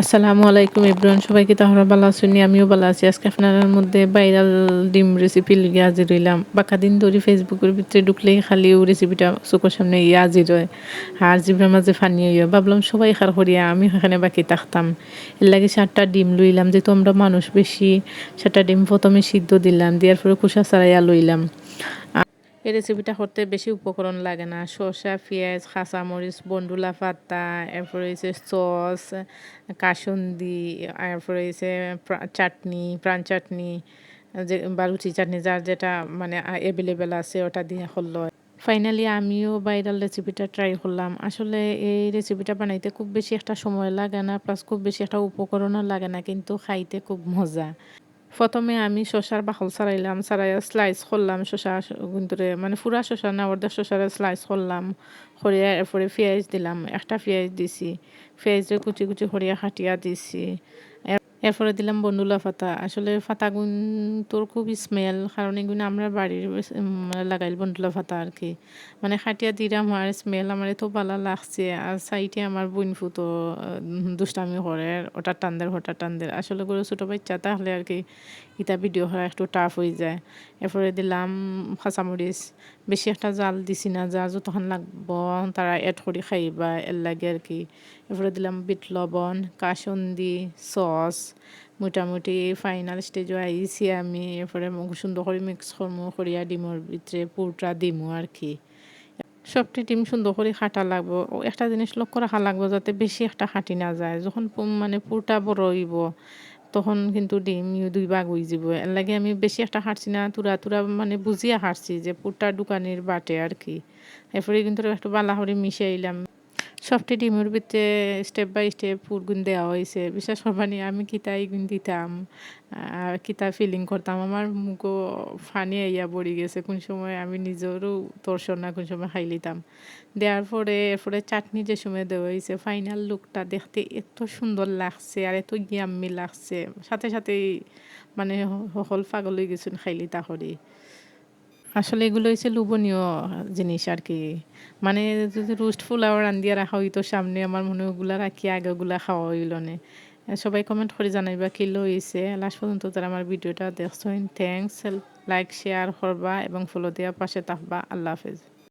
আসসালামু আলাইকুম ইব্রাহিম, সবাইকে তাহলে ভালো আছেন আমিও ভালো আছি। আজকে আপনার মধ্যে ভাইরাল ডিম রেসিপি লিগে হাজির হইলাম। বাকা দিন ধরে ফেসবুকের ভিতরে ঢুকলেই খালি ও রেসিপিটা চোখের সামনে ইয়ে হাজির হয়। আর জিব্রার মাঝে ফানি হইয় ভাবলাম, সবাই খার করিয়া আমি সেখানে বাকি থাকতাম। এর লাগে সাতটা ডিম লইলাম, যেহেতু আমরা মানুষ বেশি, সাতটা ডিম প্রথমে সিদ্ধ দিলাম, দেওয়ার পরে কুসা ছাড়াইয়া লইলাম। এই রেসিপিটা করতে বেশি উপকরণ লাগে না। শসা পেঁয়াজ, কাঁচামরিচ বন্ডুলা পাতা, এরপরে হয়েছে সস, কাসন্দি, এরপরে হয়েছে চাটনি, প্রাণ চাটনি, যে বা রুচি চাটনি, যার যেটা মানে অ্যাভেলেবেল আছে, ওটা দিয়ে করল ফাইনালি আমিও ভাইরাল রেসিপিটা ট্রাই করলাম। আসলে এই রেসিপিটা বানাইতে খুব বেশি একটা সময় লাগে না প্লাস খুব বেশি একটা উপকরণও লাগে না, কিন্তু খাইতে খুব মজা। প্রথমে আমি শশার বাহল ছাড়াইলাম, ছাড়াইয়া স্লাইস করলাম শশা গুন্তরে মানে ফুরা শশা না, অর্ধেক শশার স্লাইস করলাম সরিয়া এরপরে পেঁয়াজ দিলাম। একটা পেঁয়াজ দিছি পেঁয়াজে কুচি কুচি সরিয়া খাটিয়া দিছি। এরপরে দিলাম বন্ডুলা ফাতা। আসলে ফাতাগুন তোর খুব স্মেল কারণ এগুলো আমরা বাড়ির লাগাইল বন্ডুলা ফাতা আর কি। মানে খাটিয়া দিলাম আর স্মেল আমার এত ভালো লাগছে, আর সাইটে আমার বোন ফুতো দুষ্টামি করে ওটা টানদের ওটা টানদের। আসলে করে ছোটো বাচ্চা, তাহলে আর কি ইটা ভিডিও করা একটু টাফ হয়ে যায়। এরপরে দিলাম কাঁচামরিচ। বেশি একটা জাল দিছি না, যা যতক্ষণ লাগবো তারা এড করে খাইবা, এর লাগে আর কি। এরপরে দিলাম বিট লবণ, কাসন্দি, সস মোটামুটি ফাইনাল স্টেজও আইছি আমি, এরপরে সুন্দর করে মিক্স করমু করিয়া ডিমর ভিতরে পুরটা দিমু আর কি সবটি ডিম সুন্দর করে খাটা লাগবো। একটা জিনিস লক্ষ্য রাখা লাগবো যাতে বেশি একটা খাটি না যায়। যখন মানে পুরটা বড় হইব, তখন কিন্তু ডিম দুই ভাগ হয়ে যাব এর লাগে আমি বেশি একটা হাঁটছি না, তুরা তুরা মানে বুঝিয়া হাঁটছি যে পুরটা দোকানের বাটে আর কি এরপরে কিন্তু একটু বালা করে মিশাইলাম সবটি ডিমের ভিতরে স্টেপ বাই স্টেপ পুরগুন দেওয়া হয়েছে। বিশেষ করবানি আমি কিতা এগুন দিতাম কিতা ফিলিং করতাম। আমার মুখও ফানি আইয়া পড়ি গেছে। কোন সময় আমি নিজেরও তোরসর না, কোন সময় খাই লিতাম। দেওয়ার পরে, এরপরে চাটনি যে সময় দেওয়া হয়েছে ফাইনাল লুকটা দেখতে এত সুন্দর লাগছে আর এত ইয়াম্মি লাগছে। সাথে সাথেই মানে সকল পাগল হয়ে গেছেন খাইলি তাহলে। আসলে এগুলো হচ্ছে লোভনীয় জিনিস আর কি মানে যদি রোস্ট ফুলাও দিয়ে রাখা হইতো সামনে, আমার মনে ওগুলা রাখি, আগে ওগুলা খাওয়া হইল না। সবাই কমেন্ট করে জানাইবা কি লইছে লাস্ট পর্যন্ত তারা আমার ভিডিওটা দেখছেন থ্যাংকস লাইক শেয়ার করবা এবং ফলো দেওয়ার পাশে থাকবা। আল্লাহ হাফেজ।